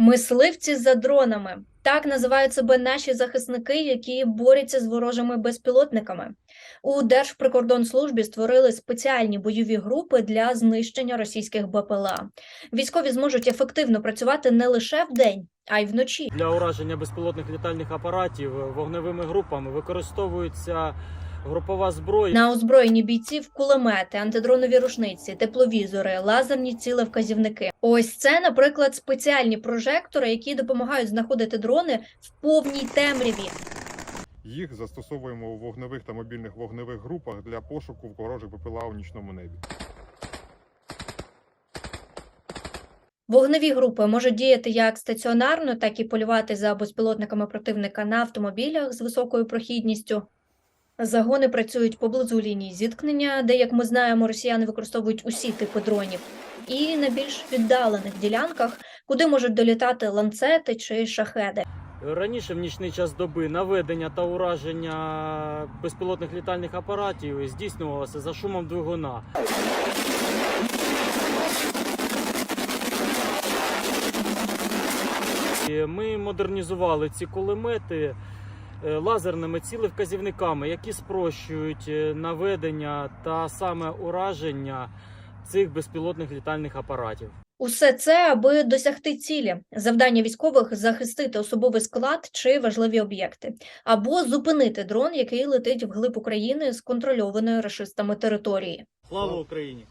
Мисливці за дронами так називають себе наші захисники, які борються з ворожими безпілотниками. У Держприкордонслужбі створили спеціальні бойові групи для знищення російських БПЛА. Військові зможуть ефективно працювати не лише вдень, а й вночі. Для ураження безпілотних літальних апаратів вогневими групами використовується групова зброя. На озброєнні бійців кулемети, антидронові рушниці, тепловізори, лазерні цілевказівники. Ось це, наприклад, спеціальні прожектори, які допомагають знаходити дрони в повній темряві. Їх застосовуємо у вогневих та мобільних вогневих групах для пошуку ворожих БПЛА у нічному небі. Вогневі групи можуть діяти як стаціонарно, так і полювати за безпілотниками противника на автомобілях з високою прохідністю. Загони працюють поблизу лінії зіткнення, де, як ми знаємо, росіяни використовують усі типи дронів, і на більш віддалених ділянках, куди можуть долітати ланцети чи шахеди. Раніше в нічний час доби наведення та ураження безпілотних літальних апаратів здійснювалося за шумом двигуна. Ми модернізували ці кулемети лазерними цілевказівниками, які спрощують е, наведення та саме ураження цих безпілотних літальних апаратів. Усе це аби досягти цілі завдання військових захистити особовий склад чи важливі об'єкти, або зупинити дрон, який летить вглиб України з контрольованої рашистами території. Слава Україні!